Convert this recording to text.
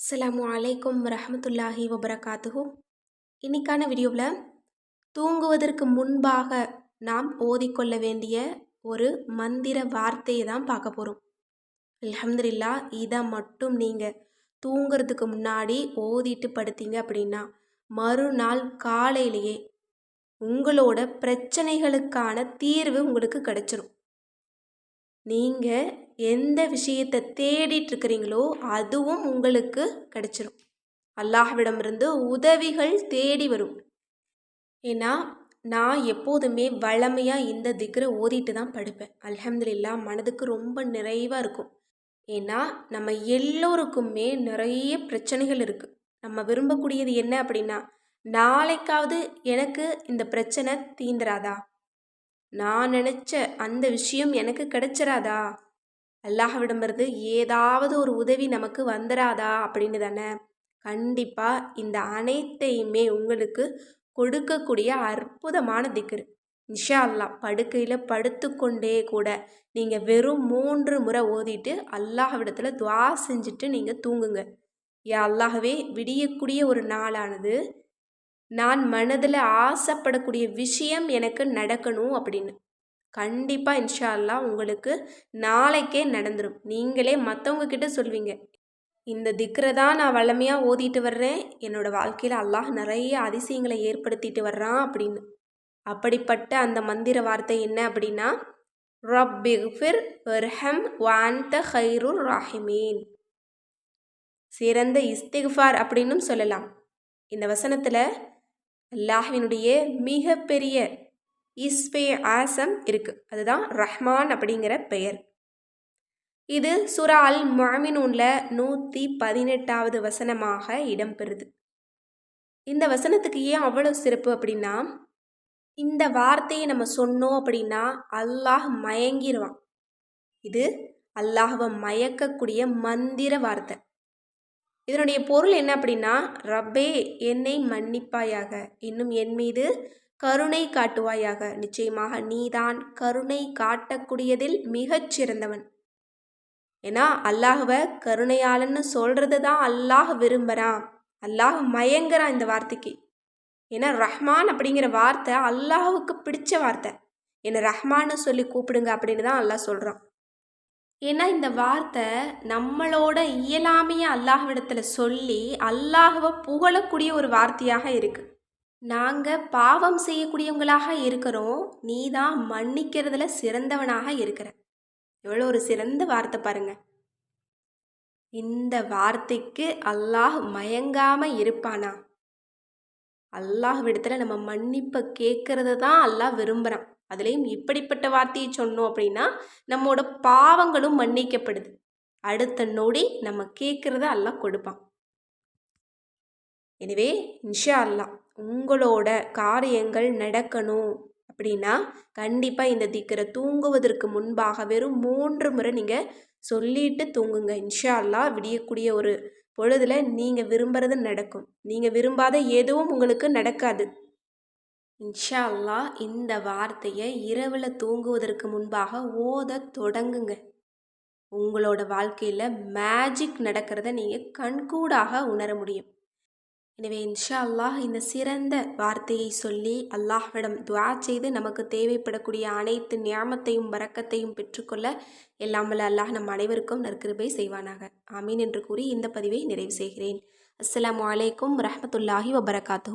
அஸ்ஸலாமு அலைக்கும் ரஹமத்துல்லாஹி வபரகாத்துஹூ. இன்னைக்கான வீடியோவில் தூங்குவதற்கு முன்பாக நாம் ஓதிக்கொள்ள வேண்டிய ஒரு மந்திர வார்த்தையை தான் பார்க்க போகிறோம் அலமதுல்லா இதை மட்டும் நீங்கள் தூங்குறதுக்கு முன்னாடி ஓதிட்டு படுத்தீங்க அப்படின்னா மறுநாள் காலையிலேயே உங்களோட பிரச்சனைகளுக்கான தீர்வு உங்களுக்கு கிடைச்சிரும். நீங்கள் எந்த விஷயத்தை தேடிட்டு இருக்கிறீங்களோ அதுவும் உங்களுக்கு கிடைச்சிரும். அல்லாஹ்விடமிருந்து உதவிகள் தேடி வரும். ஏன்னா நான் எப்போதுமே வளமையாக இந்த திக்ரை ஓதிட்டு தான் படுப்பேன். அலமதுல்லா மனதுக்கு ரொம்ப நிறைவாக இருக்கும். ஏன்னா நம்ம எல்லோருக்குமே நிறைய பிரச்சனைகள் இருக்குது நம்ம விரும்பக்கூடியது என்ன அப்படின்னா நாளைக்காவது எனக்கு இந்த பிரச்சனை தீந்துராதா? நான் நினச்ச அந்த விஷயம் எனக்கு கிடைச்சிராதா? அல்லாஹ்விடமிருந்து ஏதாவது ஒரு உதவி நமக்கு வந்துராதா அப்படின்னு தானே? கண்டிப்பாக இந்த அனைத்தையுமே உங்களுக்கு கொடுக்கக்கூடிய அற்புதமான திக்ரு. இன்ஷா அல்லாஹ் படுக்கையில் படுத்துக்கொண்டே கூட நீங்கள் வெறும் மூன்று முறை ஓதிட்டு அல்லாஹ்விடத்தில் துவா செஞ்சுட்டு நீங்கள் தூங்குங்க. ஏ அல்லாஹவே விடியக்கூடிய ஒரு நாளானது நான் மனதில் ஆசைப்படக்கூடிய விஷயம் எனக்கு நடக்கணும் அப்படின்னு. கண்டிப்பாக இன்ஷா அல்லாஹ் உங்களுக்கு நாளைக்கே நடந்துடும் நீங்களே மற்றவங்க கிட்ட சொல்வீங்க. இந்த திக்ரை தான் நான் வளமையாக ஓதிட்டு வர்றேன். என்னோடய வாழ்க்கையில் அல்லாஹ் நிறைய அதிசயங்களை ஏற்படுத்திட்டு வர்றான் அப்படின்னு. அப்படிப்பட்ட அந்த மந்திர வார்த்தை என்ன அப்படின்னா ரப்பிஃபிர் வர்ஹம் வாந்த ஹைருர் ராஹிமீன். சிறந்த இஸ்திஃபார் அப்படின்னும் சொல்லலாம். இந்த வசனத்தில் அல்லாஹ்வினுடைய மிகப்பெரிய இஸ்பே ஆசம் இருக்குது அதுதான் ரஹ்மான் அப்படிங்கிற பெயர். இது சுரா அல் மாமினூனில் நூற்றி பதினெட்டாவது வசனமாக இடம்பெறுது. இந்த வசனத்துக்கு ஏன் அவ்வளோ சிறப்பு அப்படின்னா இந்த வார்த்தையை நம்ம சொன்னோம் அப்படின்னா அல்லாஹ் மயங்கிடுவான் இது அல்லாஹவை மயக்கக்கூடிய மந்திர வார்த்தை. இதனுடைய பொருள் என்ன அப்படின்னா ரப்பே என்னை மன்னிப்பாயாக. இன்னும் என் மீது கருணை காட்டுவாயாக. நிச்சயமாக நீதான் கருணை காட்டக்கூடியதில் மிகச் சிறந்தவன். ஏன்னா அல்லாஹுவ கருணையாளன்னு சொல்கிறது தான் அல்லாஹ் விரும்புகிறான் அல்லாஹ் மயங்குறான் இந்த வார்த்தைக்கு. ஏன்னா ரஹ்மான் அப்படிங்கிற வார்த்தை அல்லாஹுக்கு பிடிச்ச வார்த்தை. என்னை ரஹ்மான்னு சொல்லி கூப்பிடுங்க அப்படின்னு தான் அல்லாஹ் சொல்கிறான் ஏன்னா இந்த வார்த்தை நம்மளோட இயலாமையை அல்லாஹ்விடத்தில் சொல்லி அல்லாஹுவை புகழக்கூடிய ஒரு வார்த்தையாக இருக்குது நாங்கள் பாவம் செய்யக்கூடியவங்களாக இருக்கிறோம். நீ தான் மன்னிக்கிறதுல சிறந்தவனாக இருக்கிற. எவ்வளோ ஒரு சிறந்த வார்த்தை பாருங்க. இந்த வார்த்தைக்கு அல்லாஹ் மயங்காமல் இருப்பானா? அல்லாஹ் விடத்தில் நம்ம மன்னிப்பை கேட்கறது தான் அல்லாஹ் விரும்புகிறான் அதுலேயும் இப்படிப்பட்ட வார்த்தையை சொன்னோம் அப்படின்னா நம்மோட பாவங்களும் மன்னிக்கப்படுது. அடுத்த நொடி நம்ம கேட்குறத அல்லாஹ் கொடுப்பான். எனவே இன்ஷா அல்லாஹ். உங்களோட காரியங்கள் நடக்கணும். அப்படின்னா கண்டிப்பாக இந்த திக்கரை தூங்குவதற்கு முன்பாக வெறும் மூன்று முறை நீங்கள் சொல்லிட்டு தூங்குங்க. இன்ஷா அல்லா விடியக்கூடிய ஒரு பொழுதில் நீங்கள் விரும்புகிறது நடக்கும். நீங்கள் விரும்பாத எதுவும் உங்களுக்கு நடக்காது. இன்ஷா அல்லா இந்த வார்த்தையை இரவில் தூங்குவதற்கு முன்பாக ஓத தொடங்குங்க. உங்களோட வாழ்க்கையில் மேஜிக் நடக்கிறத நீங்கள் கண்கூடாக உணர முடியும். எனவே இன்ஷா அல்லாஹ் இந்த சிறந்த வார்த்தையை சொல்லி அல்லாஹ்விடம் துவா செய்து நமக்கு தேவைப்படக்கூடிய அனைத்து ஞாபத்தையும் வரக்கத்தையும் பெற்றுக்கொள்ள எல்லாமல்ல அல்லாஹ் நம் அனைவருக்கும் நற்கிருபை செய்வானாக. ஆமீன் என்று கூறி இந்த பதிவை நிறைவு செய்கிறேன். அஸ்லாம் வலைக்கம் ரஹமத்துல்லாஹி வபரகாத்து